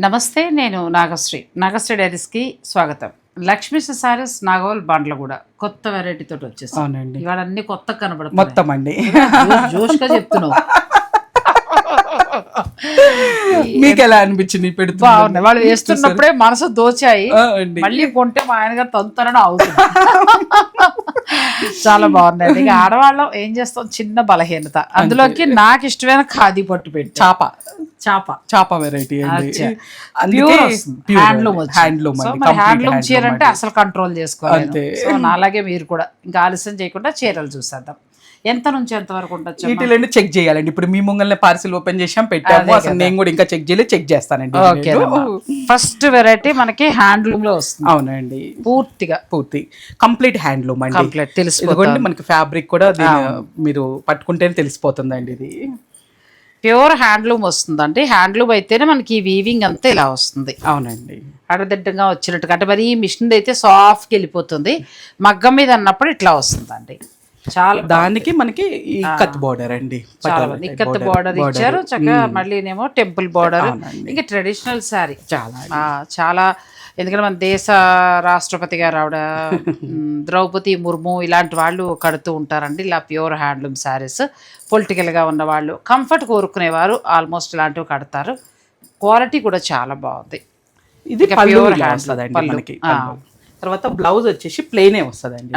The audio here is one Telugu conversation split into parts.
నమస్తే నేను నాగశ్రీ. నాగశ్రీ డైరీస్కి స్వాగతం. లక్ష్మీ సారీస్ నాగవల్ బండ్లగూడ కొత్త వెరైటీ తోటి వచ్చేసి అవునండి. ఇవాళ అన్ని కొత్త కనబడుతున్నాయి. మొత్తం అండి. జోష్- జోష్గా చెప్తున్నావు. మీకు ఎలా అనిపించింది పెడుతూ వాళ్ళు వేస్తున్నప్పుడే మనసు దోచాయి. మళ్ళీ కొంటే మా ఆయనగా తొంతరని అవుతుంది. చాలా బాగున్నాయి ఇక ఆడవాళ్ళం ఏం చేస్తాం? చిన్న బలహీనత. అందులోకి నాకు ఇష్టమైన ఖాదీ పట్టు పెట్టి చాప. చాప. చాప వెరైటీ హ్యాండ్లూమ్. హ్యాండ్లూమ్ హ్యాండ్లూమ్ చీర అంటే. అసలు కంట్రోల్ చేసుకోవాలి. సో నా అలాగే మీరు కూడా ఇంకా ఆలస్యం చేయకుండా చీరలు చూసేద్దాం. ఎంత నుంచి ఎంత వరకు ఉండొచ్చు వీటిలో చెక్ చేయాలండి. ఇప్పుడు మీ ముంగల్ని పార్సిల్ ఓపెన్ చేసాం పెట్టాము. అసలు నేను కూడా ఇంకా చెక్ చేయలేదు చెక్ చేస్తానండి. ఫస్ట్ వెరైటీ మనకి హ్యాండ్లూమ్లో వస్తుంది. అవునండి. పూర్తిగా. పూర్తి. కంప్లీట్ హ్యాండ్లూమ్ అండి. కంప్లీట్ తెలిసిపోతుంది ఇదిగోండి మనకి ఫ్యాబ్రిక్ కూడా మీరు పట్టుకుంటేనే తెలిసిపోతుందండి ఇది. ప్యూర్ హ్యాండ్లూమ్ వస్తుందండి. హ్యాండ్లూమ్ అయితేనే మనకి ఈ వీవింగ్ అంతా ఇలా వస్తుంది. అవునండి. అడదిడ్డంగా వచ్చినట్టుగా. అంటే మరి ఈ మిషన్ అయితే సాఫ్ట్కి వెళ్ళిపోతుంది. మగ్గం మీద అన్నప్పుడు ఇట్లా వస్తుందండి. చాలా దానికి మనకి ఈ కత్ బోర్డర్ అండి. ఇక్కత్. బార్డర్. ఇచ్చారు. చక్కగా మళ్ళీనేమో టెంపుల్ బార్డర్. ఇంకా ట్రెడిషనల్ శారీ చాలా చాలా ఎందుకంటే మన దేశ రాష్ట్రపతి గారు ఆవిడ ద్రౌపది ముర్ము ఇలాంటి వాళ్ళు కడుతూ ఉంటారండి. ఇలా ప్యూర్ హ్యాండ్లూమ్ శారీస్ పొలిటికల్గా ఉన్న వాళ్ళు కంఫర్ట్ కోరుకునేవారు ఆల్మోస్ట్ ఇలాంటివి కడతారు. క్వాలిటీ కూడా చాలా బాగుంది. ఇది ఆ. పళ్ళు. తర్వాత బ్లౌజ్ వచ్చేసి ప్లెయినే వస్తుందండి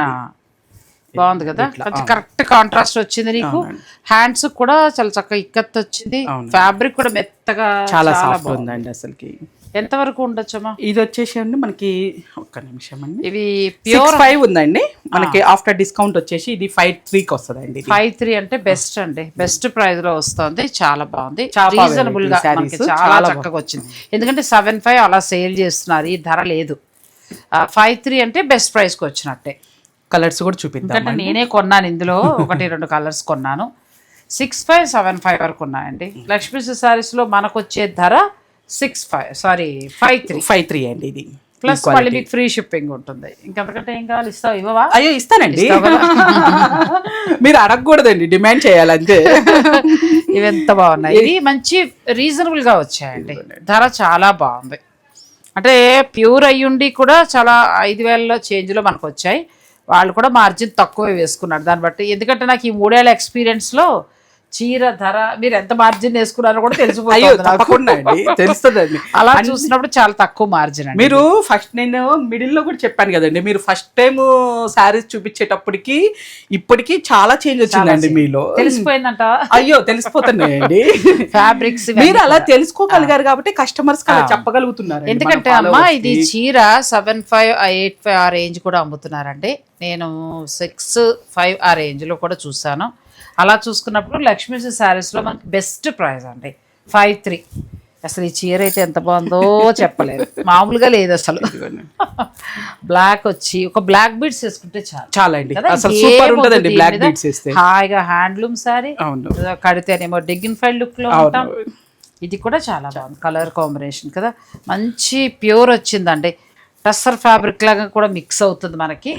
బాగుంది కదా? కరెక్ట్ కాంట్రాస్ట్ వచ్చింది నీకు. హ్యాండ్స్ కూడా చాలా చక్కగా ఇక్కత్ వచ్చింది. ఫ్యాబ్రిక్ కూడా మెత్తగా చాలా సాఫ్ట్ ఉందండి అసలుకి. ఎంత వరకు ఉండొచ్చమ్మా? ఇది వచ్చేసి అండి మనకి ఒక్క నిమిషం అండి. ఇవి సిక్స్ ప్యూర్ ఫైవ్ ఉందండి. మనకి ఆఫ్టర్ డిస్కౌంట్ వచ్చేసి ఇది ఫైవ్ త్రీకి వస్తుందండి ఇది. ఫైవ్ త్రీ అంటే బెస్ట్ అండి. బెస్ట్ ప్రైస్లో వస్తుంది. చాలా బాగుంది. రీజనబుల్గా. చాలా చాలా చక్కగా వచ్చింది. ఎందుకంటే సెవెన్ ఫైవ్ అలా సేల్ చేస్తున్నారు. ఈ ధర లేదు. ఫైవ్ త్రీ అంటే బెస్ట్ ప్రైస్కి వచ్చినట్టే. కలర్స్ కూడా చూపిద్దాం నేనే కొన్నాను ఇందులో. ఒకటి రెండు కలర్స్ కొన్నాను. సిక్స్ ఫైవ్ సెవెన్ ఫైవ్ వరకు ఉన్నాయండి. లక్ష్మీ సారీస్లో మనకు వచ్చే ధర six five sorry five three. Five three అండి ఇది. ప్లస్ మళ్ళీ మీకు ఫ్రీ షిప్పింగ్ ఉంటుంది. ఇంకంతకంటే ఏం కావాలి? ఇస్తావు? ఇవ్వవా? అయ్యో ఇస్తానండి? మీరు అడగకూడదండి డిమాండ్ చేయాలంతే. ఇవి ఎంత బాగున్నాయి. ఇవి మంచి రీజనబుల్గా వచ్చాయండి. ధర చాలా బాగుంది. అంటే ప్యూర్ అయ్యుండి కూడా చాలా ఐదు వేల చేంజ్లో మనకు వచ్చాయి వాళ్ళు కూడా మార్జిన్ తక్కువే వేసుకున్నారు. దాన్ని బట్టి ఎందుకంటే నాకు ఈ మూడేళ్ళ ఎక్స్పీరియన్స్లో చీర ధర మీరు ఎంత మార్జిన్ వేసుకున్నారో కూడా తెలిసిపోతుంది. తప్పకుండా అండి. తెలుస్తుందండి. అలా చూసినప్పుడు చాలా తక్కువ మార్జిన్ మీరు ఫస్ట్ నేను మిడిల్లో కూడా చెప్పాను కదండి మీరు ఫస్ట్ టైం శారీస్ చూపించేటప్పటికి ఇప్పటికి చాలా చేంజ్ వచ్చిందండి మీలో. తెలిసిపోయిందంట. అయ్యో తెలిసిపోతున్నాయండి ఫ్యాబ్రిక్స్ మీరు అలా తెలుసుకోగలిగారు కాబట్టి కస్టమర్స్ చెప్పగలుగుతున్నారు ఎందుకంటే అమ్మా ఇది చీర సెవెన్ ఫైవ్ ఎయిట్ ఫైవ్ ఆ రేంజ్ కూడా అమ్ముతున్నారండి. నేను సిక్స్ ఫైవ్ ఆ రేంజ్లో కూడా చూసాను అలా చూసుకున్నప్పుడు లక్ష్మీ శారీస్లో మనకి బెస్ట్ ప్రైస్ అండి. ఫైవ్ త్రీ అసలు ఈ చీర అయితే ఎంత బాగుందో చెప్పలేదు మామూలుగా లేదు అసలు. బ్లాక్ వచ్చి ఒక బ్లాక్ బీడ్స్ వేసుకుంటే చాలు. చాలా అండి? అసలు సూపర్ ఉంటదండి బ్లాక్ వేస్తే. హాయిగా హ్యాండ్లూమ్ సారీ కడితేనేమో డిగ్నిఫైడ్ లుక్లో. ఉంటాం. ఇది కూడా చాలా బాగుంది. కలర్ కాంబినేషన్ కదా? మంచి ప్యూర్ వచ్చిందండి. టస్సర్ ఫ్యాబ్రిక్ లాగా కూడా మిక్స్ అవుతుంది మనకి.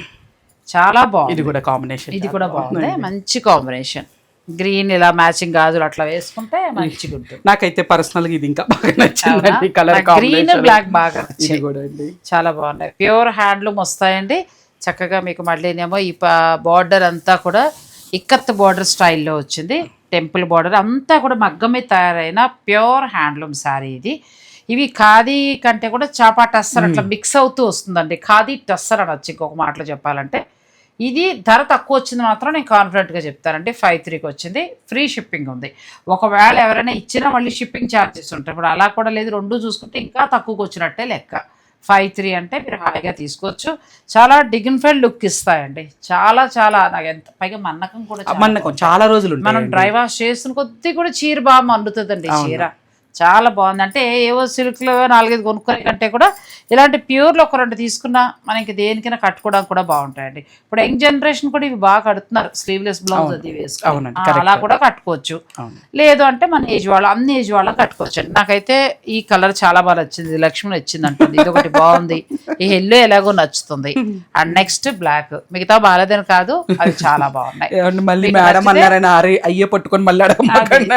చాలా ఇది బాగుంది. కూడా కాంబినేషన్ ఇది కూడా బాగుంది. మంచి కాంబినేషన్ గ్రీన్ ఇలా మ్యాచింగ్ గాజులు అట్లా వేసుకుంటే మంచిగా ఉంటుంది నాకైతే పర్సనల్గా ఇది ఇంకా బాగా నచ్చిందండి కలర్ గ్రీన్ బ్లాక్ బాగా ఇది చాలా బాగున్నాయి ప్యూర్ హ్యాండ్లూమ్ వస్తాయండి. చక్కగా మీకు మళ్ళీనేమో ఈ బార్డర్ అంతా కూడా ఇక్కత్ బార్డర్ స్టైల్లో వచ్చింది. టెంపుల్ బార్డర్ అంతా కూడా మగ్గం మీద తయారైన ప్యూర్ హ్యాండ్లూమ్ శారీ ఇది. ఇవి ఖాదీ కంటే కూడా చాపా టస్సర్ అట్లా మిక్స్ అవుతూ వస్తుందండి. ఖాదీ టస్సర్ అనొచ్చు ఇంకొక మాటలో చెప్పాలంటే. ఇది ధర తక్కువ వచ్చింది మాత్రం నేను కాన్ఫిడెంట్గా చెప్తానంటే ఫైవ్ త్రీకి వచ్చింది ఫ్రీ షిప్పింగ్ ఉంది. ఒకవేళ ఎవరైనా ఇచ్చినా మళ్ళీ షిప్పింగ్ ఛార్జెస్ ఉంటాయి. ఇప్పుడు అలా కూడా లేదు. రెండు చూసుకుంటే ఇంకా తక్కువకి వచ్చినట్టే లెక్క. ఫైవ్ త్రీ అంటే మీరు హాయిగా తీసుకోవచ్చు. చాలా డిగ్నిఫైడ్ లుక్ ఇస్తాయండి. చాలా చాలా నాకు ఎంత పైగా మన్నకం కూడా మన్నకం. చాలా రోజులు మనం డ్రై వాష్ చేసిన కొద్దీ కూడా చీర బాగా మండుతుందండి చీర. చాలా బాగుంది. అంటే ఏవో సిల్క్లో నాలుగైదు కొనుక్కునే కంటే కూడా ఇలాంటి ప్యూర్లో ఒక రెండు తీసుకున్నా మనకి దేనికైనా కట్టుకోవడానికి కూడా బాగుంటాయండి. ఇప్పుడు యంగ్ జనరేషన్ కూడా ఇవి బాగా కడుతున్నారు. స్లీవ్లెస్ బ్లౌజ్ అది వేసుకొని. అలా కూడా కట్టుకోవచ్చు. లేదు అంటే మన ఏజ్ వాళ్ళు అన్ని ఏజ్ వాళ్ళకి కట్టుకోవచ్చు అండి నాకైతే ఈ కలర్ చాలా బాగా నచ్చింది. లక్ష్మి నచ్చింది అంటుంది. ఇది ఒకటి బాగుంది. ఈ ఎల్లో ఎలాగో నచ్చుతుంది. And next black. మిగతా బాగాలేదని కాదు. అవి చాలా బాగున్నాయి. మళ్ళీ మేడం అన్నారని అరే అయ్యే పట్టుకొని మళ్ళీ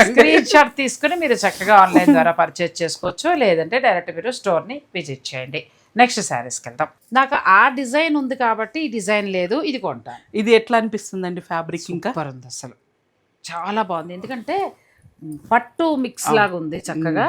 స్క్రీన్ షాట్ తీసుకుని మీరు చక్కగా ఆన్లైన్ ఆన్లైన్ ద్వారా పర్చేజ్ చేసుకోవచ్చు లేదంటే డైరెక్ట్ మీరు స్టోర్ని విజిట్ చేయండి. నెక్స్ట్ శారీస్కి వెళ్దాం నాకు ఆ డిజైన్ ఉంది కాబట్టి ఈ డిజైన్ లేదు ఇది కొంటాను. ఇది ఎట్లా అనిపిస్తుందండి ఫ్యాబ్రిక్ ఇంకా? ఉంది అసలు. చాలా బాగుంది. ఎందుకంటే పట్టు మిక్స్ లాగా ఉంది చక్కగా.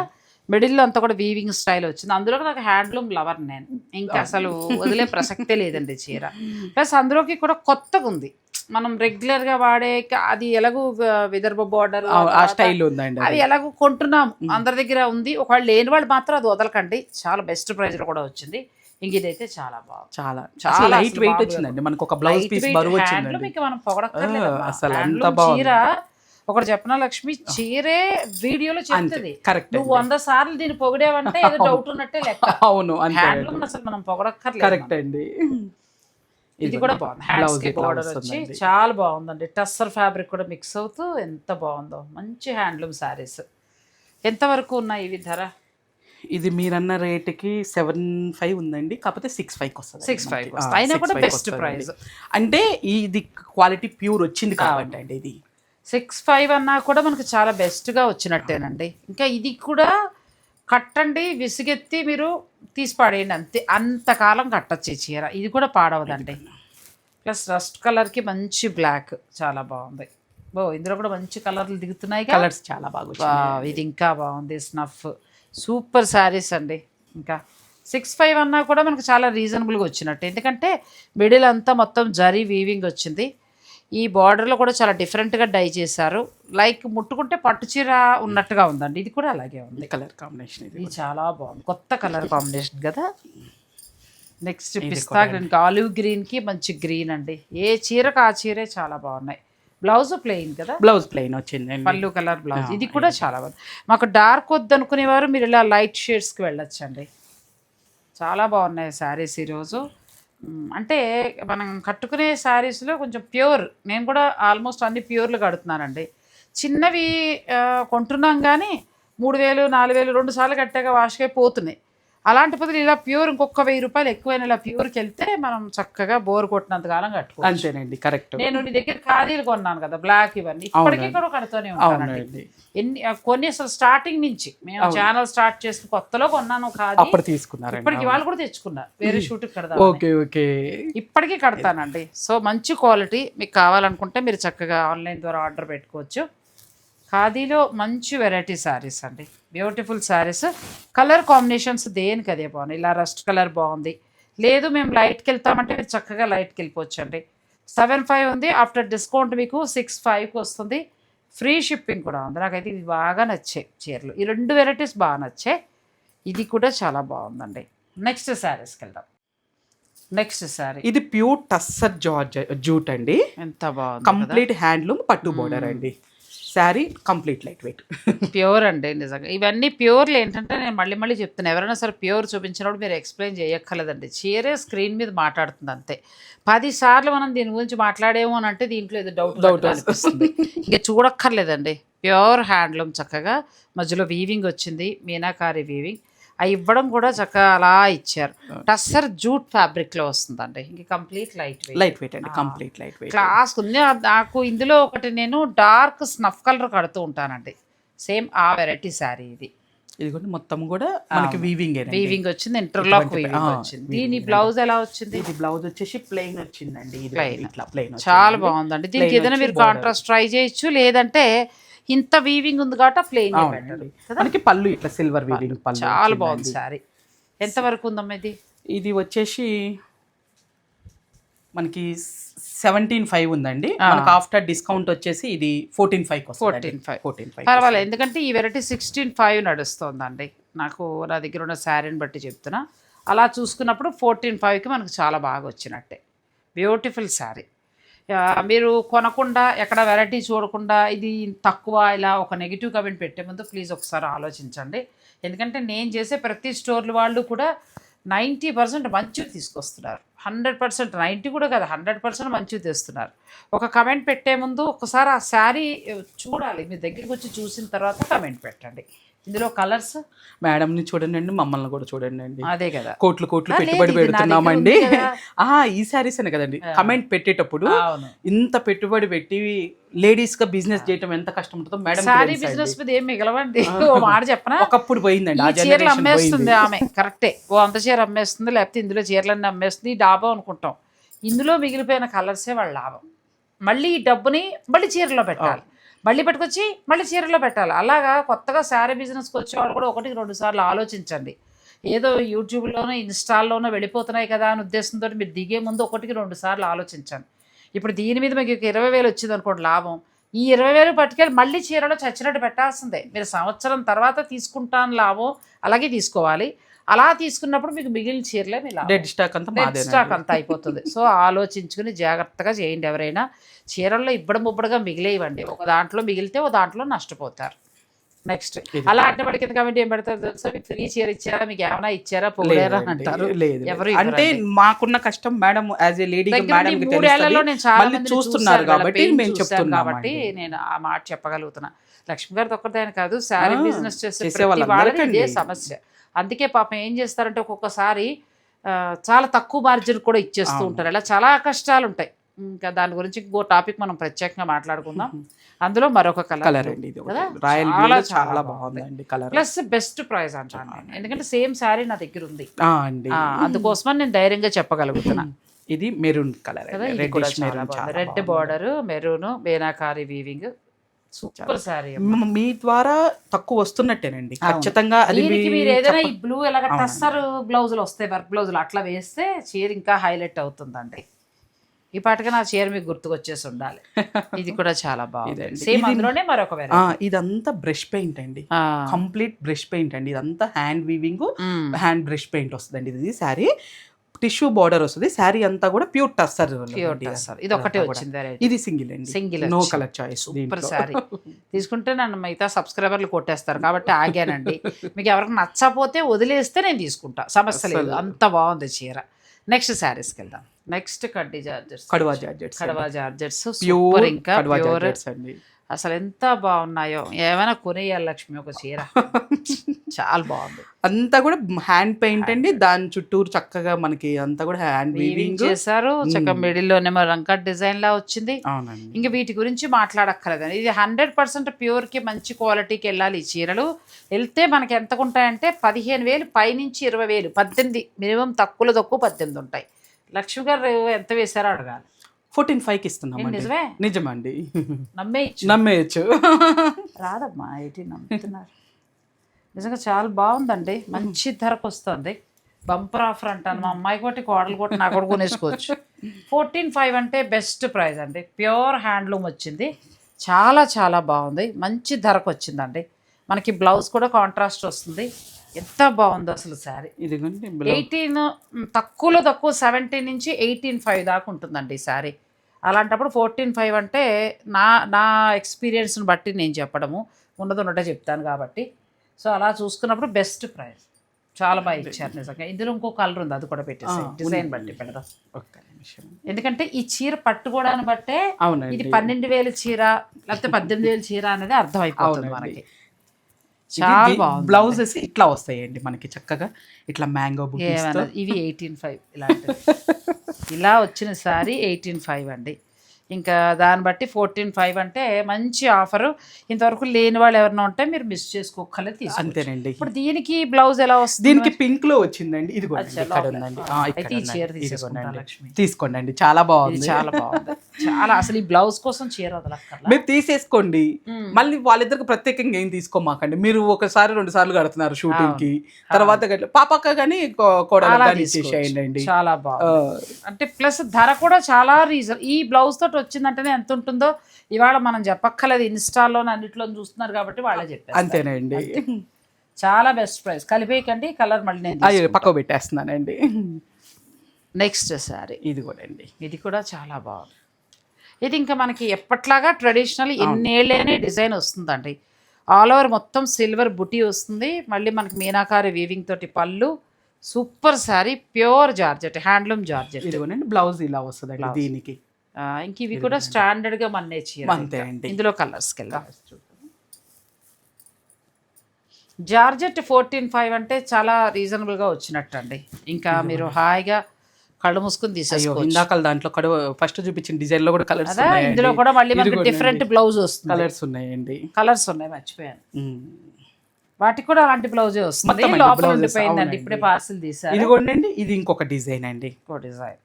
మిడిల్లో అంతా కూడా వీవింగ్ స్టైల్ వచ్చింది. అందులో నాకు హ్యాండ్లూమ్ లవర్ నేను. ఇంకా అసలు వదిలే ప్రసక్తే లేదండి చీర. ప్లస్ అందులోకి కూడా కొత్తగా ఉంది మనం రెగ్యులర్గా వాడే అది ఎలాగో విదర్భ బార్డర్ ఆ- స్టైల్ ఉందండి అవి ఎలాగో కొంటున్నాం. అందరి దగ్గర ఉంది. ఒకవేళ లేని వాళ్ళు మాత్రం అది వదలకండి. చాలా బెస్ట్ ప్రైస్లో కూడా వచ్చింది. ఇంక ఇదైతే చాలా బాగుంది. చాలా. చాలా లైట్ వెయిట్ వచ్చిందండి. మనకు ఒక బ్లౌజ్ పీస్ బరువు వచ్చిందండి. ఇక మనం అసలు ఎంత. చీర ఒకటి చెప్పిన లక్ష్మి? చీరే వీడియోలో చెప్తుంది. కరెక్ట్ నువ్వు వంద సార్లు దీన్ని పొగిడావంటే ఏదో డౌట్ ఉన్నట్టే లెక్క. అవును అసలు మనం పొగడక్కర్లేదు కరెక్ట్ అండి. ఇది కూడా బాగుంది. హ్యాండ్స్కి ఇట్లా బోర్డర్ వచ్చి. చాలా బాగుందండి. టస్సర్ ఫ్యాబ్రిక్ కూడా మిక్స్ అవుతూ ఎంత బాగుందో. మంచి హ్యాండ్లూమ్ శారీస్. ఎంత వరకు ఉన్నాయి ఇవి ధర? ఇది మీరన్న రేటుకి సెవెన్ ఫైవ్ ఉందండి. కాకపోతే సిక్స్ ఫైవ్ వస్తుంది. సిక్స్ ఫైవ్ అయినా కూడా బెస్ట్ ప్రైస్ అంటే ఇది క్వాలిటీ ప్యూర్ వచ్చింది కాబట్టి అండి ఇది. సిక్స్ ఫైవ్ అన్నా కూడా మనకు చాలా బెస్ట్గా వచ్చినట్టేనండి. ఇంకా ఇది కూడా కట్టండి విసిగెత్తి మీరు తీసి పడేయండి అంతే. అంతకాలం కట్టచ్చు ఈ చీర. ఇది కూడా పాడవదండి. ప్లస్ రస్ట్ కలర్కి మంచి బ్లాక్ చాలా బాగుంది. ఓ ఇందులో కూడా మంచి కలర్లు దిగుతున్నాయి కలర్స్ చాలా బాగా ఇది ఇంకా బాగుంది. స్నఫ్. సూపర్ శారీస్ అండి. ఇంకా సిక్స్ ఫైవ్ అన్నా కూడా మనకు చాలా రీజనబుల్గా వచ్చినట్టు. ఎందుకంటే మిడిల్ అంతా మొత్తం జరీ వీవింగ్ వచ్చింది. ఈ బార్డర్లో కూడా చాలా డిఫరెంట్గా డై చేశారు. లైక్ ముట్టుకుంటే పట్టు చీర ఉన్నట్టుగా ఉందండి. ఇది కూడా అలాగే ఉంది. కలర్ కాంబినేషన్ ఇది చాలా బాగుంది. కొత్త కలర్ కాంబినేషన్ కదా. నెక్స్ట్ పిస్తా గ్రీన్ ఆలివ్ గ్రీన్కి మంచి గ్రీన్ అండి. ఏ చీరకు ఆ చీరే చాలా బాగున్నాయి. బ్లౌజ్ ప్లెయిన్ కదా? బ్లౌజ్ ప్లెయిన్ వచ్చిందండి. పళ్ళు కలర్ బ్లౌజ్ ఇది కూడా చాలా బాగుంది. మాకు డార్క్ వద్దు అనుకునేవారు మీరు ఇలా లైట్ షేడ్స్కి వెళ్ళొచ్చండి. చాలా బాగున్నాయి శారీస్ ఈరోజు. అంటే మనం కట్టుకునే శారీస్లో కొంచెం ప్యూర్ నేను కూడా ఆల్మోస్ట్ అన్ని ప్యూర్లు కడుతున్నానండి. చిన్నవి కొంటున్నాం కానీ మూడు వేలు నాలుగు వేలు రెండు సార్లు కట్టాక వాష్గా పోతున్నాయి. అలాంటి బదులు ఇలా ప్యూర్ ఇంకొక వెయ్యి రూపాయలు ఎక్కువైన ఇలా ప్యూర్కి వెళ్తే మనం చక్కగా బోర్ కొట్టినంత కాలం కట్టుకోవచ్చు. అంతేనండి కరెక్ట్. నేను నీ దగ్గర ఖాదీలు కొన్నాను కదా బ్లాక్ ఇవన్నీ. ఇప్పటికీ కూడా కడుతూనే ఉంటానండి. ఎన్ని కొన్ని అసలు స్టార్టింగ్ నుంచి మేము ఛానల్ స్టార్ట్ చేసిన కొత్తలో కొన్నాను ఖాదీ అప్పుడు తీసుకున్నారండి ఇప్పటికి వాళ్ళు కూడా తెచ్చుకున్నారు వేరే షూట్ కడదాం ఓకే ఓకే. ఇప్పటికీ కడతానండి. సో మంచి క్వాలిటీ మీకు కావాలనుకుంటే మీరు చక్కగా ఆన్లైన్ ద్వారా ఆర్డర్ పెట్టుకోవచ్చు. ఖాదీలో మంచి వెరైటీ శారీస్ అండి. బ్యూటిఫుల్ శారీస్ కలర్ కాంబినేషన్స్ దేనికి అదే బాగున్నాయి. ఇలా రస్ట్ కలర్ బాగుంది. లేదు మేము లైట్కి వెళ్తామంటే మీరు చక్కగా లైట్కి వెళ్ళిపోవచ్చు అండి సెవెన్ ఫైవ్ ఉంది. ఆఫ్టర్ డిస్కౌంట్ మీకు సిక్స్ ఫైవ్కి వస్తుంది. ఫ్రీ షిప్పింగ్ కూడా ఉంది. నాకైతే ఇవి బాగా నచ్చాయి చీరలు. ఈ రెండు వెరైటీస్ బాగా నచ్చాయి. ఇది కూడా చాలా బాగుందండి. నెక్స్ట్ శారీస్కి వెళ్దాం. నెక్స్ట్ శారీ ఇది ప్యూర్ టస్సర్ జార్జ్ జూట్ అండి. ఎంత బాగుంది కంప్లీట్ హ్యాండ్లూమ్ పట్టు బోర్డర్ అండి. Sari complete light weight. Pure అండి నిజంగా. ఇవన్నీ ప్యూర్లు ఏంటంటే నేను మళ్ళీ మళ్ళీ చెప్తాను ఎవరైనా సరే ప్యూర్ చూపించినప్పుడు మీరు ఎక్స్ప్లెయిన్ చేయక్కర్లేదండి. చీరే స్క్రీన్ మీద మాట్లాడుతుంది అంతే. పది సార్లు మనం దీని గురించి మాట్లాడేమో అని అంటే దీంట్లో ఏదో డౌట్ డౌట్ అనిపిస్తుంది. ఇంకా చూడక్కర్లేదండి. ప్యూర్ హ్యాండ్లూమ్ చక్కగా. మధ్యలో వీవింగ్ వచ్చింది మీనాకారి వీవింగ్ అవి ఇవ్వడం కూడా చక్కగా అలా ఇచ్చారు. టస్సర్ జూట్ ఫ్యాబ్రిక్లో వస్తుందండి. ఇంక complete light weight. Light weight అండి. Complete light weight. క్లాస్ ఉంది. నాకు ఇందులో ఒకటి నేను డార్క్ స్నఫ్ కలర్ కడుతూ ఉంటానండి. సేమ్ ఆ వెరైటీ శారీ ఇది. ఇది కూడా మొత్తం కూడా మనకి వీవింగ్ వీవింగ్ వచ్చింది. ఇంటర్లాక్ వీవింగ్ వచ్చింది. దీని బ్లౌజ్ ఎలా వచ్చింది? ఇది బ్లౌజ్ వచ్చేసి ప్లెయిన్ వచ్చిందండి. ఇది Plain. ఇట్లా ప్లెయిన్ చాలా బాగుందండి. దీనికి ఏదైనా మీరు కాంట్రాస్ట్ ట్రై చేయొచ్చు. లేదంటే ఇంత వీవింగ్ ఉంది కాబట్టి ప్లెయిన్ మనకి పళ్ళు ఇట్లా సిల్వర్ వీవింగ్ పళ్ళు చాలా. బాగుంది శారీ ఎంత వరకు ఉందమ్మా ఇది? ఇది వచ్చేసి మనకి సెవెంటీన్ ఫైవ్ ఉందండి. మనకి ఆఫ్టర్ డిస్కౌంట్ వచ్చేసి ఇది fourteen five fourteen five fourteen five పర్వాలేదు ఎందుకంటే ఈ వెరైటీ సిక్స్టీన్ ఫైవ్ నడుస్తుందండి. నాకు నా దగ్గర ఉన్న శారీని బట్టి చెప్తున్నా. అలా చూసుకున్నప్పుడు ఫోర్టీన్ ఫైవ్కి మనకు చాలా బాగా వచ్చినట్టే. బ్యూటిఫుల్ శారీ మీరు కొనకుండా ఎక్కడ వెరైటీ చూడకుండా ఇది తక్కువ ఇలా ఒక నెగిటివ్ కమెంట్ పెట్టే ముందు ప్లీజ్ ఒకసారి ఆలోచించండి. ఎందుకంటే నేను చేసే ప్రతి స్టోర్లు వాళ్ళు కూడా నైంటీ పర్సెంట్ మంచివి తీసుకొస్తున్నారు. హండ్రెడ్ పర్సెంట్ నైంటీ కూడా కదా హండ్రెడ్ పర్సెంట్ మంచివి తెస్తున్నారు. ఒక కమెంట్ పెట్టే ముందు ఒకసారి ఆ శారీ చూడాలి. మీ దగ్గరికి వచ్చి చూసిన తర్వాత కమెంట్ పెట్టండి. ఇందులో కలర్స్ మేడంని చూడండి అండి మమ్మల్ని కూడా చూడండి అండి అదే కదా. కోట్లు కోట్లు పెట్టుబడి నా పెడుతున్నామండి. ఈ శారీస్ అనే కదండి. కమెంట్ పెట్టేటప్పుడు ఇంత పెట్టుబడి పెట్టి లేడీస్గా బిజినెస్ చేయటం ఎంత కష్టం ఉంటుందో మేడం శారీ బిజినెస్ మీద ఏం మిగలవండి? మాట చెప్పనా? ఒకప్పుడు పోయిందండి చీరలు అమ్మేస్తుంది ఆమె కరెక్టే ఓ అంత చీర అమ్మేస్తుంది లేకపోతే ఇందులో చీరలన్నీ అమ్మేస్తుంది డాబా అనుకుంటాం. ఇందులో మిగిలిపోయిన కలర్సే వాళ్ళ లాభం. మళ్ళీ ఈ డబ్బుని మళ్ళీ చీరలో పెట్టాలి. మళ్ళీ పట్టుకొచ్చి మళ్ళీ చీరలో పెట్టాలి. అలాగా కొత్తగా శారీ బిజినెస్కి వచ్చేవాళ్ళు కూడా ఒకటికి రెండు సార్లు ఆలోచించండి. ఏదో యూట్యూబ్లోనో ఇన్స్టాల్లోనో వెళ్ళిపోతున్నాయి కదా అని ఉద్దేశంతో మీరు దిగే ముందు ఒకటికి రెండు సార్లు ఆలోచించండి. ఇప్పుడు దీని మీద మీకు ఇరవై వేలు వచ్చింది అనుకోండి లాభం. ఈ ఇరవై వేలు పట్టుకెళ్ళి మళ్ళీ చీరలో చచ్చినట్టు పెట్టాల్సిందే. మీరు సంవత్సరం తర్వాత తీసుకుంటాను లాభం అలాగే తీసుకోవాలి. అలా తీసుకున్నప్పుడు మీకు మిగిలిన చీరలే డెడ్ స్టాక్ అంతా డెడ్. స్టాక్ అంతా అయిపోతుంది. సో ఆలోచించుకుని జాగ్రత్తగా చేయండి ఎవరైనా. చీరల్లో ఇబ్బడి ముబ్బడిగా మిగిలేయండి ఒక దాంట్లో మిగిలితే ఒక దాంట్లో నష్టపోతారు. నెక్స్ట్ అలా అడ్డపడి కింద కమిటీ ఏం పెడతారు తెలుసా? మీకు ఫ్రీ చీర ఇచ్చారా? మీకు ఏమైనా ఇచ్చారా? లేదండి, అంటారు. లేదు ఎవరు అంటే మాకున్న కష్టం మేడం యాజ్ ఏ లేడీ మూడేళ్ళలో నేను చాలా చూస్తున్నారు కాబట్టి కాబట్టి నేను ఆ మాట చెప్పగలుగుతున్నా. లక్ష్మి గారితో ఒక్కరిదైనా కాదు శారీ బిజినెస్ చేసే వాళ్ళందరికండి. ఇదే సమస్య. అందుకే పాపం ఏం చేస్తారంటే ఒక్కొక్కసారి చాలా తక్కువ మార్జిన్ కూడా ఇచ్చేస్తూ. ఉంటారు. ఇలా చాలా కష్టాలు ఉంటాయి ఇంకా దాని గురించి ఇంకో టాపిక్ మనం ప్రత్యేకంగా మాట్లాడుకుందాం. అందులో మరొక కలర్ అండి చాలా, చాలా చాలా బాగుందండి కలర్. ప్లస్ బెస్ట్ ప్రైస్ అంటాను ఎందుకంటే సేమ్ శారీ నా దగ్గర ఉంది. అందుకోసమని నేను ధైర్యంగా చెప్పగలుగుతున్నా. ఇది మెరూన్ కలర్ బాగుంది. రెడ్ బార్డర్ మెరూన్ బేనాకారి వీవింగ్ సూపర్ సారీ మీ ద్వారా తక్కువ వస్తున్నట్టేనండి. ఖచ్చితంగా అది మీరు ఏదైనా ఈ బ్లూ ఎలాగ టస్సర్ బ్లౌజులు వస్తాయి వర్క్ బ్లౌజులు అట్లా వేస్తే చీర ఇంకా హైలైట్ అవుతుందండి. ఈ పాటగా నా చీర మీకు గుర్తుకొచ్చేసి ఉండాలి. ఇది కూడా చాలా బాగుంది. సేమ్ అందులోనే మరొక ఇదంతా బ్రష్ పెయింట్ అండి. కంప్లీట్ బ్రష్ పెయింట్ అండి. ఇదంతా hand weaving hand brush paint వస్తుందండి. ఇది శారీ టిష్యూ బార్డర్ వస్తుంది శారీ అంతా కూడా ప్యూర్ టస్సర్ ఇది ఒకటే వచ్చింది ఇది సింగిల్ అండి. Single no. Colour choice super sari తీసుకుంటే నన్ను మిగతా సబ్స్క్రైబర్లు కొట్టేస్తారు కాబట్టి ఆగానండి. మీకు ఎవరికి నచ్చపోతే వదిలేస్తే నేను తీసుకుంటా. సమస్య లేదు. అంత బాగుంది చీర. నెక్స్ట్ శారీస్కి వెళ్దాం. Next khaddi georgettes. Kadwa georgettes kadwa georgettes. Pure ఇంకా ప్యూర్ అండి. అసలు ఎంత బాగున్నాయో. ఏమైనా కొనేయాలి లక్ష్మి ఒక చీర. చాలా బాగుంది. అంతా కూడా హ్యాండ్ పెయింట్ అండి. దాని చుట్టూరు చక్కగా మనకి అంతా కూడా హ్యాండ్ వీవింగ్ చేశారు. చక్కగా మిడిల్ లోనేమో రంకట్ డిజైన్ లా వచ్చింది. అవునండి. ఇంకా వీటి గురించి మాట్లాడక్కర్లేదండి. ఇది హండ్రెడ్ పర్సెంట్ ప్యూర్కి మంచి క్వాలిటీకి వెళ్ళాలి ఈ చీరలు. వెళ్తే మనకి ఎంతకు ఉంటాయంటే పదిహేను వేలు పైనుంచి ఇరవై వేలు పద్దెనిమిది మినిమం తక్కువలో తక్కువ పద్దెమిది ఉంటాయి. లక్ష్మి గారు ఎంత వేశారో అడగాలి. ఫోర్టీన్ ఫైవ్కి ఏంటి ఇస్తున్నామండి నిజమే? నిజమండి. నమ్మేయచ్చు. నమ్మేయచ్చు. రాదమ్మా ఎయిటీన్ నమ్ముతున్నారు. నిజంగా చాలా బాగుందండి. మంచి ధరకు వస్తుంది బంపర్ ఆఫర్ అంటాను. మా అమ్మాయి కొట్టి కోడలు కొట్టి నాకు కూడా కొనేసుకోవచ్చు. ఫోర్టీన్ ఫైవ్ అంటే బెస్ట్ ప్రైస్ అండి. ప్యూర్ హ్యాండ్లూమ్ వచ్చింది. చాలా చాలా బాగుంది. మంచి ధరకు వచ్చిందండి మనకి బ్లౌజ్ కూడా కాంట్రాస్ట్ వస్తుంది. ఎంత బాగుందో అసలు శారీ. ఇదిగోండి ఎయిటీన్ తక్కువలో తక్కువ సెవెంటీన్ నుంచి ఎయిటీన్ ఫైవ్ దాకా ఉంటుందండి ఈ శారీ. అలాంటప్పుడు ఫోర్టీన్ ఫైవ్ అంటే నా నా ఎక్స్పీరియన్స్ని బట్టి నేను చెప్పడము. ఉన్నది ఉన్నట్టే చెప్తాను కాబట్టి. సో అలా చూసుకున్నప్పుడు బెస్ట్ ప్రైస్. చాలా బాగా ఇచ్చారు నిజంగా. ఇందులో ఇంకో కలర్ ఉంది అది కూడా పెట్టేసి డిజైన్. బట్టి పెడదాం ఒక్క నిమిషం. ఎందుకంటే ఈ చీర పట్టుకోవడాన్ని బట్టే ఇది అవునండి పన్నెండు వేల చీర లేకపోతే పద్దెనిమిది వేల చీర అనేది అర్థమైపోతుంది. మనకి. చాలా బ్లౌజెస్ ఇట్లా వస్తాయండి మనకి చక్కగా. ఇట్లా మ్యాంగో ఇవి ఎయిటీన్ ఫైవ్ ఇలాంటివి. ఇలా వచ్చిన సారీ ఎయిటీన్ ఫైవ్ అండి. ఇంకా దాన్ని బట్టి ఫోర్టీన్ ఫైవ్ అంటే మంచి ఆఫరు. ఇంతవరకు లేని వాళ్ళు ఎవరైనా ఉంటే మీరు మిస్ చేసుకోకలేదు తీసుకోండి అంతేనండి. ఇప్పుడు దీనికి బ్లౌజ్ ఎలా వస్తుంది దీనికి పింక్లో వచ్చిందండి. ఇది. తీసుకోండి అండి చాలా బాగుంది. చాలా బాగుంది. చాలా అసలు ఈ బ్లౌజ్ కోసం చీర వదలక్కర్లా. మీరు తీసేసుకోండి. మళ్ళీ వాళ్ళిద్దరికి ప్రత్యేకంగా ఏం తీసుకోమాకండి. మీరు ఒకసారి రెండు సార్లు కడుతున్నారు షూటింగ్కి తర్వాత పాపక్క కానీ కోడలు కానీ చాలా బాగుంది. అంటే ప్లస్ ధర కూడా చాలా రీజన్ ఈ బ్లౌజ్ తోటి వచ్చిందంటేనే ఎంత ఉంటుందో ఇవాళ మనం చెప్పక్కర్లేదు. ఇన్స్టాలో అన్నిట్లో చూస్తున్నారు కాబట్టి వాళ్ళే చెప్పారు అంతేనండి. చాలా బెస్ట్ ప్రైస్ కలిపేయకండి కలర్ మళ్ళీ నేను పక్క పెట్టేస్తున్నానండి. నెక్స్ట్ సారీ. ఇది కూడా అండి ఇది కూడా చాలా బాగుంది. ఇది ఇంకా మనకి ఎప్పట్లాగా ట్రెడిషనల్ ఎన్నేళ్ళనే డిజైన్ వస్తుందండి. ఆల్ ఓవర్ మొత్తం సిల్వర్ బుటీ వస్తుంది. మళ్ళీ మనకి మీనాకారి వీవింగ్ తోటి పళ్ళు. Super sari pure georgette handloom georgette. ఇదిగోనండి బ్లౌజ్ ఇలా వస్తుందండి దీనికి. ఇంక ఇవి కూడా స్టాండర్డ్గా మన్నే చీర అంతే అండి ఇందులో కలర్స్కి వెళ్దాం. జార్జెట్ ఫోర్టీన్ ఫైవ్ అంటే చాలా రీజనబుల్గా వచ్చినట్టు అండి ఇంకా మీరు హాయిగా కళ్ళు మూసుకుని ఇందాక దాంట్లో కడ ఫస్ట్ చూపించిన డిజైన్లో కూడా కలర్స్ ఇందులో కూడా మళ్ళీ మనకి డిఫరెంట్ బ్లౌజ్ వస్తుంది. కలర్స్ ఉన్నాయండి. కలర్స్ ఉన్నాయి మర్చిపోయాను. వాటికి కూడా అలాంటి బ్లౌజే వస్తుంది. లోపల ఉండిపోయిందండి. ఇప్పుడే పార్సిల్ తీసారు ఇది కూడా అండి ఇది ఇంకొక డిజైన్ అండి. ఇంకో డిజైన్.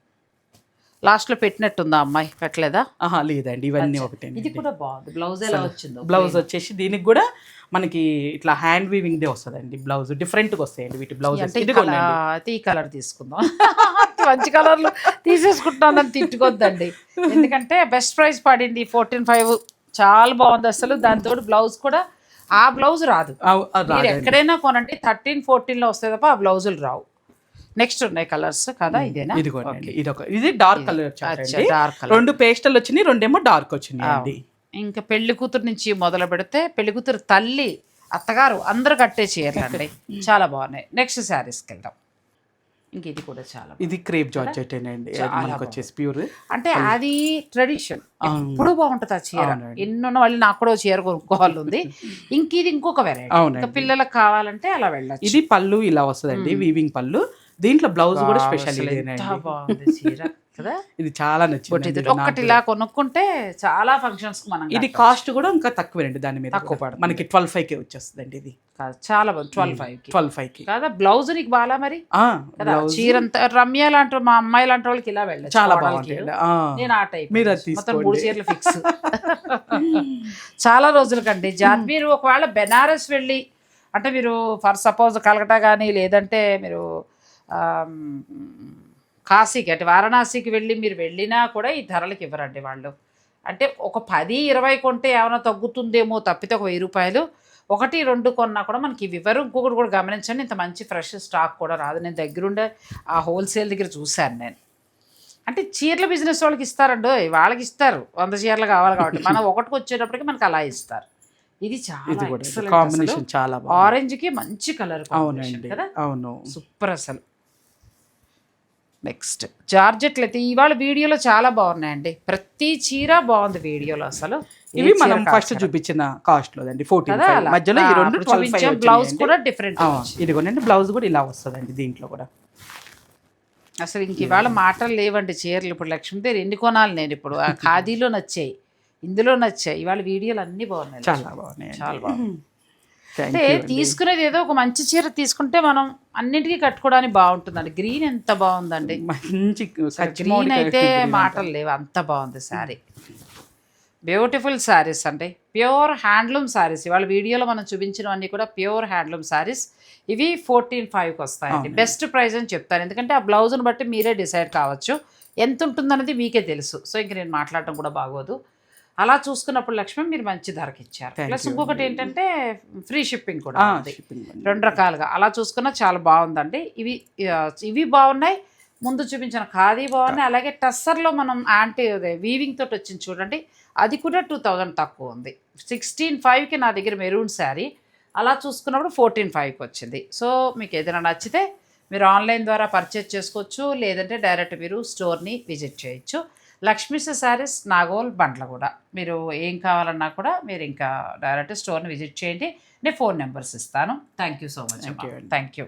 లాస్ట్లో పెట్టినట్టుందా అమ్మాయి? పెట్టలేదా? ఆహా లేదండి ఇవన్నీ ఒకటే ఇది కూడా బాగుంది. బ్లౌజ్ ఎలా వచ్చిందో బ్లౌజ్ వచ్చేసి దీనికి కూడా మనకి ఇట్లా హ్యాండ్ వీవింగ్ దే వస్తుందండి బ్లౌజ్. డిఫరెంట్గా వస్తాయండి వీటి బ్లౌజ్ అంటే ఈ కలర్ అయితే ఈ కలర్ తీసుకుందాం. మంచి కలర్లు తీసేసుకుంటానని తిట్టుకోద్దండి. ఎందుకంటే బెస్ట్ ప్రైస్ పడింది ఫోర్టీన్ ఫైవ్. చాలా బాగుంది అసలు. దాంతో బ్లౌజ్ కూడా ఆ బ్లౌజ్ రాదు. ఎక్కడైనా కొనండి. థర్టీన్ ఫోర్టీన్లో వస్తాయి తప్ప ఆ బ్లౌజులు రావు. నెక్స్ట్ ఉన్నాయి కలర్స్ కదా ఇదేనా? ఇది ఇది ఒక ఇది డార్క్ కలర్ dark colour. రెండు పేస్టల్ వచ్చినాయి రెండేమో డార్క్ వచ్చినాయి ఇంకా పెళ్ళి కూతురు నుంచి మొదలు పెడితే పెళ్ళి కూతురు తల్లి అత్తగారు అందరు కట్టే చీరలండి చాలా బాగున్నాయి. నెక్స్ట్ శారీస్కి వెళ్దాం. ఇంక ఇది కూడా చాలా ఇది క్రేప్ జార్జెట్ అండి? వచ్చేసి ప్యూర్ అంటే అది ట్రెడిషన్ ఎప్పుడు బాగుంటుంది ఆ చీర. ఎన్నున్న వాళ్ళు నాకు కూడా చీర కొనుక్కోవాలి ఉంది ఇంక ఇది ఇంకొక వెరైటీ పిల్లలకు కావాలంటే అలా వెళ్ళచ్చు. ఇది పళ్ళు ఇలా వస్తుందండి వీవింగ్ పళ్ళు. దీంట్లో బ్లౌజ్ కూడా స్పెషల్ కదా? ఇది చాలా నచ్చింది ఇది. ఒక్కటి ఇలా కొనుక్కుంటే చాలా ఫంక్షన్స్ మనం ఇది కాస్ట్ కూడా ఇంకా తక్కువేనండి దాని మీద తక్కువ కూడా. పడుతుంది. మనకి ట్వెల్వ్ ఫైవ్ కే వచ్చేస్తుందండి ఇది. కాదు, చాలా బాగుంది. ట్వెల్వ్ ఫైవ్ ట్వెల్వ్ ఫైవ్కి. కదా? బ్లౌజ్ నీకు బాగా మరి? ఆ, కదా బ్లౌజ్ చీర అంతా రమ్య లాంటి మా అమ్మాయి లాంటి వాళ్ళకి ఇలా వెళ్ళచ్చు. చాలా ఆ. నేను ఆ టైప్ మీరు మొత్తం మూడు చీరలు ఫిక్స్ చాలా రోజులకండి. జాన్ మీరు ఒకవేళ బెనారస్ వెళ్ళి అంటే మీరు ఫర్ సపోజ్ కలకటా కానీ లేదంటే మీరు కాశీకి అంటే వారణాసికి వెళ్ళి మీరు వెళ్ళినా కూడా ఈ ధరలకు ఇవ్వరండి వాళ్ళు. అంటే ఒక పది ఇరవై కొంటే ఏమైనా తగ్గుతుందేమో తప్పితే ఒక వెయ్యి రూపాయలు. ఒకటి రెండు కొన్నా కూడా మనకి ఇవి ఇవ్వరు. ఇంకొకటి కూడా గమనించండి ఇంత మంచి ఫ్రెష్ స్టాక్ కూడా రాదు. నేను దగ్గరుండే ఆ హోల్సేల్ దగ్గర చూశాను నేను. అంటే చీరల బిజినెస్ వాళ్ళకి ఇస్తారండి. వాళ్ళకి ఇస్తారు. వంద చీరలు కావాలి కాబట్టి. మనం ఒకటికి వచ్చేటప్పటికి మనకి అలా ఇస్తారు. ఇది చాలా కాంబినేషన్. చాలా ఆరెంజ్కి మంచి కలర్ అవునండి. కదా. అవును. సూపర్ అసలు. నెక్స్ట్ జార్జెట్లు అయితే ఇవాళ వీడియోలో చాలా బాగున్నాయండి. ప్రతి చీర బాగుంది వీడియోలో అసలు. ఇవి మనం ఫస్ట్ చూపించిన కాస్ట్ ఫోర్టీన్ కదా అలా. మధ్యలో ఈ రెండు బ్లౌజ్ కూడా డిఫరెంట్ ఇదిగోనండి బ్లౌజ్ కూడా ఇలా వస్తుందండి దీంట్లో కూడా. అసలు ఇంక ఇవాళ మాటలు లేవండి చీరలు. ఇప్పుడు లక్ష్మీదేవి ఎన్ని కొనాలి నేను ఇప్పుడు? ఆ ఖాదీలో నచ్చాయి ఇందులో నచ్చాయి. ఇవాళ వీడియోలు అన్ని బాగున్నాయి చాలా బాగున్నాయి చాలా బాగుంది థ్యాంక్ అంటే తీసుకునేది ఏదో ఒక మంచి చీర తీసుకుంటే మనం అన్నిటికీ కట్టుకోవడానికి బాగుంటుందండి. గ్రీన్ ఎంత బాగుందండి. మంచి గ్రీన్ అయితే. మాటలు లేవు. అంత బాగుంది శారీ. బ్యూటిఫుల్ శారీస్ అండి. ప్యూర్ హ్యాండ్లూమ్ శారీస్ ఇవాళ వీడియోలో మనం చూపించినవన్నీ కూడా ప్యూర్ హ్యాండ్లూమ్ శారీస్ ఇవి ఫోర్టీన్ ఫైవ్కి వస్తాయండి. బెస్ట్ ప్రైస్ అని చెప్తాను. ఎందుకంటే ఆ బ్లౌజ్ని బట్టి మీరే డిసైడ్ కావచ్చు. ఎంత ఉంటుందనేది మీకే తెలుసు. సో ఇంక నేను మాట్లాడటం కూడా బాగోదు. అలా చూసుకున్నప్పుడు లక్ష్మి మీరు మంచి ధరకి ఇచ్చారు ప్లస్ ఇంకొకటి ఏంటంటే ఫ్రీ షిప్పింగ్ కూడా. రెండు రకాలుగా. అలా చూసుకున్నా చాలా బాగుందండి. ఇవి ఇవి బాగున్నాయి. ముందు చూపించిన ఖాదీ బాగున్నాయి. అలాగే టస్సర్లో మనం యాంటీ వీవింగ్ తోటి వచ్చింది చూడండి. అది కూడా టూ థౌజండ్ తక్కువ ఉంది. సిక్స్టీన్ ఫైవ్కి నా దగ్గర మెరూన్ శారీ. అలా చూసుకున్నప్పుడు ఫోర్టీన్ ఫైవ్కి వచ్చింది. సో మీకు ఏదైనా నచ్చితే మీరు ఆన్లైన్ ద్వారా పర్చేజ్ చేసుకోవచ్చు. లేదంటే డైరెక్ట్ మీరు స్టోర్ని విజిట్ చేయొచ్చు. లక్ష్మీస్ శారీస్ నాగోల్ బండ్ల కూడా. మీరు ఏం కావాలన్నా కూడా మీరు ఇంకా డైరెక్ట్ స్టోర్ని విజిట్ చేయండి. నేను ఫోన్ నెంబర్స్ ఇస్తాను. Thank you so much. Thank you